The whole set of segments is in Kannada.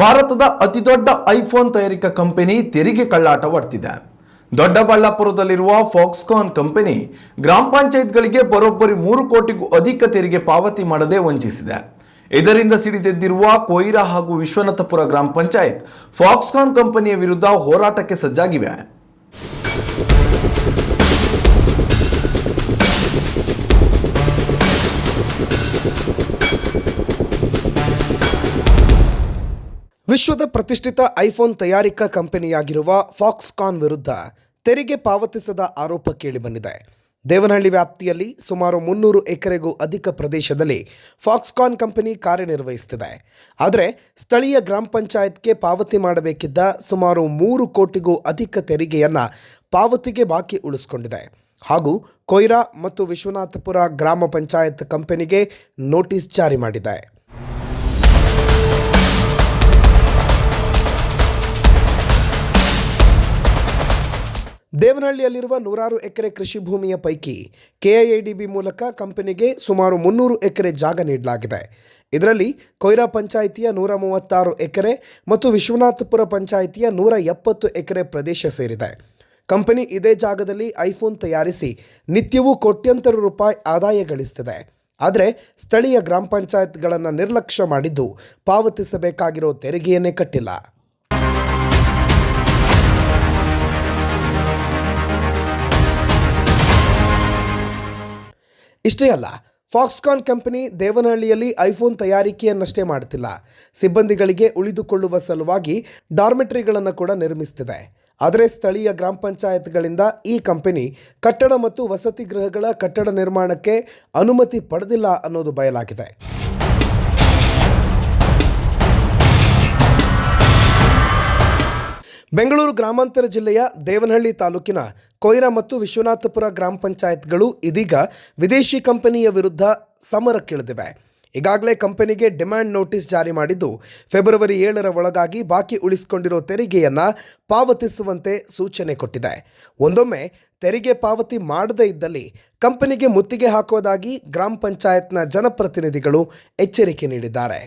ಭಾರತದ ಅತಿದೊಡ್ಡ ಐಫೋನ್ ತಯಾರಿಕಾ ಕಂಪನಿ ತೆರಿಗೆ ಕಳ್ಳಾಟ ಹೊಡ್ತಿದೆ. ದೊಡ್ಡಬಳ್ಳಾಪುರದಲ್ಲಿರುವ ಫಾಕ್ಸ್ಕಾನ್ ಕಂಪನಿ ಗ್ರಾಮ ಪಂಚಾಯತ್ಗಳಿಗೆ ಬರೋಬ್ಬರಿ ಮೂರು ಕೋಟಿಗೂ ಅಧಿಕ ತೆರಿಗೆ ಪಾವತಿ ಮಾಡದೆ ವಂಚಿಸಿದೆ. ಇದರಿಂದ ಸಿಡಿದೆದ್ದಿರುವ ಕೊಯ್ರಾ ಹಾಗೂ ವಿಶ್ವನಾಥಪುರ ಗ್ರಾಮ ಪಂಚಾಯತ್ ಫಾಕ್ಸ್ಕಾನ್ ಕಂಪನಿಯ ವಿರುದ್ಧ ಹೋರಾಟಕ್ಕೆ ಸಜ್ಜಾಗಿವೆ. ವಿಶ್ವದ ಪ್ರತಿಷ್ಠಿತ ಐಫೋನ್ ತಯಾರಿಕಾ ಕಂಪನಿಯಾಗಿರುವ ಫಾಕ್ಸ್ಕಾನ್ ವಿರುದ್ಧ ತೆರಿಗೆ ಪಾವತಿಸದ ಆರೋಪ ಕೇಳಿಬಂದಿದೆ ದೇವನಹಳ್ಳಿ ವ್ಯಾಪ್ತಿಯಲ್ಲಿ ಸುಮಾರು ಮುನ್ನೂರು ಎಕರೆಗೂ ಅಧಿಕ ಪ್ರದೇಶದಲ್ಲಿ ಫಾಕ್ಸ್ಕಾನ್ ಕಂಪನಿ ಕಾರ್ಯನಿರ್ವಹಿಸುತ್ತಿದೆ. ಆದರೆ ಸ್ಥಳೀಯ ಗ್ರಾಮ ಪಂಚಾಯತ್ಗೆ ಪಾವತಿ ಮಾಡಬೇಕಿದ್ದ ಸುಮಾರು ಮೂರು ಕೋಟಿಗೂ ಅಧಿಕ ತೆರಿಗೆಯನ್ನು ಪಾವತಿಗೆ ಬಾಕಿ ಉಳಿಸಿಕೊಂಡಿದೆ. ಹಾಗೂ ಕೊಯ್ರಾ ಮತ್ತು ವಿಶ್ವನಾಥಪುರ ಗ್ರಾಮ ಪಂಚಾಯತ್ ಕಂಪನಿಗೆ ನೋಟಿಸ್ ಜಾರಿ ಮಾಡಿದೆ. ದೇವನಹಳ್ಳಿಯಲ್ಲಿರುವ ನೂರಾರು ಎಕರೆ ಕೃಷಿ ಭೂಮಿಯ ಪೈಕಿ ಕೆಐಐಡಿಬಿ ಮೂಲಕ ಕಂಪನಿಗೆ ಸುಮಾರು ಮುನ್ನೂರು ಎಕರೆ ಜಾಗ ನೀಡಲಾಗಿದೆ. ಇದರಲ್ಲಿ ಕೊಯ್ರಾ ಪಂಚಾಯಿತಿಯ ನೂರ ಮೂವತ್ತಾರು ಎಕರೆ ಮತ್ತು ವಿಶ್ವನಾಥಪುರ ಪಂಚಾಯಿತಿಯ ನೂರ ಎಪ್ಪತ್ತು ಎಕರೆ ಪ್ರದೇಶ ಸೇರಿದೆ. ಕಂಪನಿ ಇದೇ ಜಾಗದಲ್ಲಿ ಐಫೋನ್ ತಯಾರಿಸಿ ನಿತ್ಯವೂ ಕೋಟ್ಯಂತರ ರೂಪಾಯಿ ಆದಾಯ ಗಳಿಸುತ್ತಿದೆ ಆದರೆ ಸ್ಥಳೀಯ ಗ್ರಾಮ ಪಂಚಾಯತ್ಗಳನ್ನು ನಿರ್ಲಕ್ಷ್ಯ ಮಾಡಿದ್ದು ಪಾವತಿಸಬೇಕಾಗಿರೋ ತೆರಿಗೆಯನ್ನೇ ಕಟ್ಟಿಲ್ಲ. ಇಷ್ಟೇ ಅಲ್ಲ, ಫಾಕ್ಸ್ಕಾನ್ ಕಂಪನಿ ದೇವನಹಳ್ಳಿಯಲ್ಲಿ ಐಫೋನ್ ತಯಾರಿಕೆಯನ್ನಷ್ಟೇ ಮಾಡುತ್ತಿಲ್ಲ ಸಿಬ್ಬಂದಿಗಳಿಗೆ ಉಳಿದುಕೊಳ್ಳುವ ಸಲುವಾಗಿ ಡಾರ್ಮೆಟ್ರಿಗಳನ್ನು ಕೂಡ ನಿರ್ಮಿಸುತ್ತಿದೆ ಆದರೆ ಸ್ಥಳೀಯ ಗ್ರಾಮ ಪಂಚಾಯತ್ಗಳಿಂದ ಈ ಕಂಪನಿ ಕಟ್ಟಡ ಮತ್ತು ವಸತಿ ಗೃಹಗಳ ಕಟ್ಟಡ ನಿರ್ಮಾಣಕ್ಕೆ ಅನುಮತಿ ಪಡೆದಿಲ್ಲ ಅನ್ನೋದು ಬಯಲಾಗಿದೆ. ಬೆಂಗಳೂರು ಗ್ರಾಮಾಂತರ ಜಿಲ್ಲೆಯ ದೇವನಹಳ್ಳಿ ತಾಲೂಕಿನ ಕೊಯ್ರಾ ಮತ್ತು ವಿಶ್ವನಾಥಪುರ ಗ್ರಾಮ ಪಂಚಾಯತ್ಗಳು ಇದೀಗ ವಿದೇಶಿ ಕಂಪನಿಯ ವಿರುದ್ಧ ಸಮರಕ್ಕಿಳಿದಿವೆ ಈಗಾಗಲೇ ಕಂಪನಿಗೆ ಡಿಮ್ಯಾಂಡ್ ನೋಟಿಸ್ ಜಾರಿ ಮಾಡಿದ್ದು, ಫೆಬ್ರವರಿ ಏಳರ ಒಳಗಾಗಿ ಬಾಕಿ ಉಳಿಸಿಕೊಂಡಿರೋ ತೆರಿಗೆಯನ್ನು ಪಾವತಿಸುವಂತೆ ಸೂಚನೆ ಕೊಟ್ಟಿದೆ. ಒಂದೊಮ್ಮೆ ತೆರಿಗೆ ಪಾವತಿ ಮಾಡದೇ ಇದ್ದಲ್ಲಿ ಕಂಪನಿಗೆ ಮುತ್ತಿಗೆ ಹಾಕುವುದಾಗಿ ಗ್ರಾಮ ಪಂಚಾಯತ್ನ ಜನಪ್ರತಿನಿಧಿಗಳು ಎಚ್ಚರಿಕೆ ನೀಡಿದ್ದಾರೆ.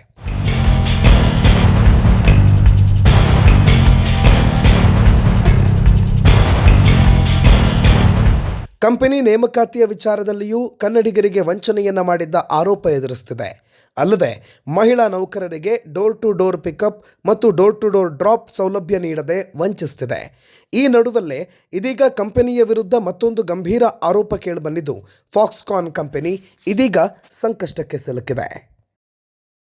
ಕಂಪನಿ ನೇಮಕಾತಿಯ ವಿಚಾರದಲ್ಲಿಯೂ ಕನ್ನಡಿಗರಿಗೆ ವಂಚನೆಯನ್ನ ಮಾಡಿದ್ದ ಆರೋಪ ಎದುರಿಸುತ್ತಿದೆ ಅಲ್ಲದೆ, ಮಹಿಳಾ ನೌಕರರಿಗೆ ಡೋರ್ ಟು ಡೋರ್ ಪಿಕಪ್ ಮತ್ತು ಡೋರ್ ಟು ಡೋರ್ ಡ್ರಾಪ್ ಸೌಲಭ್ಯ ನೀಡದೆ ವಂಚಿಸುತ್ತಿದೆ ಈ ನಡುವಲ್ಲೇ ಇದೀಗ ಕಂಪನಿಯ ವಿರುದ್ಧ ಮತ್ತೊಂದು ಗಂಭೀರ ಆರೋಪ ಕೇಳಿಬಂದಿದ್ದು, ಫಾಕ್ಸ್ಕಾನ್ ಕಂಪನಿ ಇದೀಗ ಸಂಕಷ್ಟಕ್ಕೆ ಸಿಲುಕಿದೆ.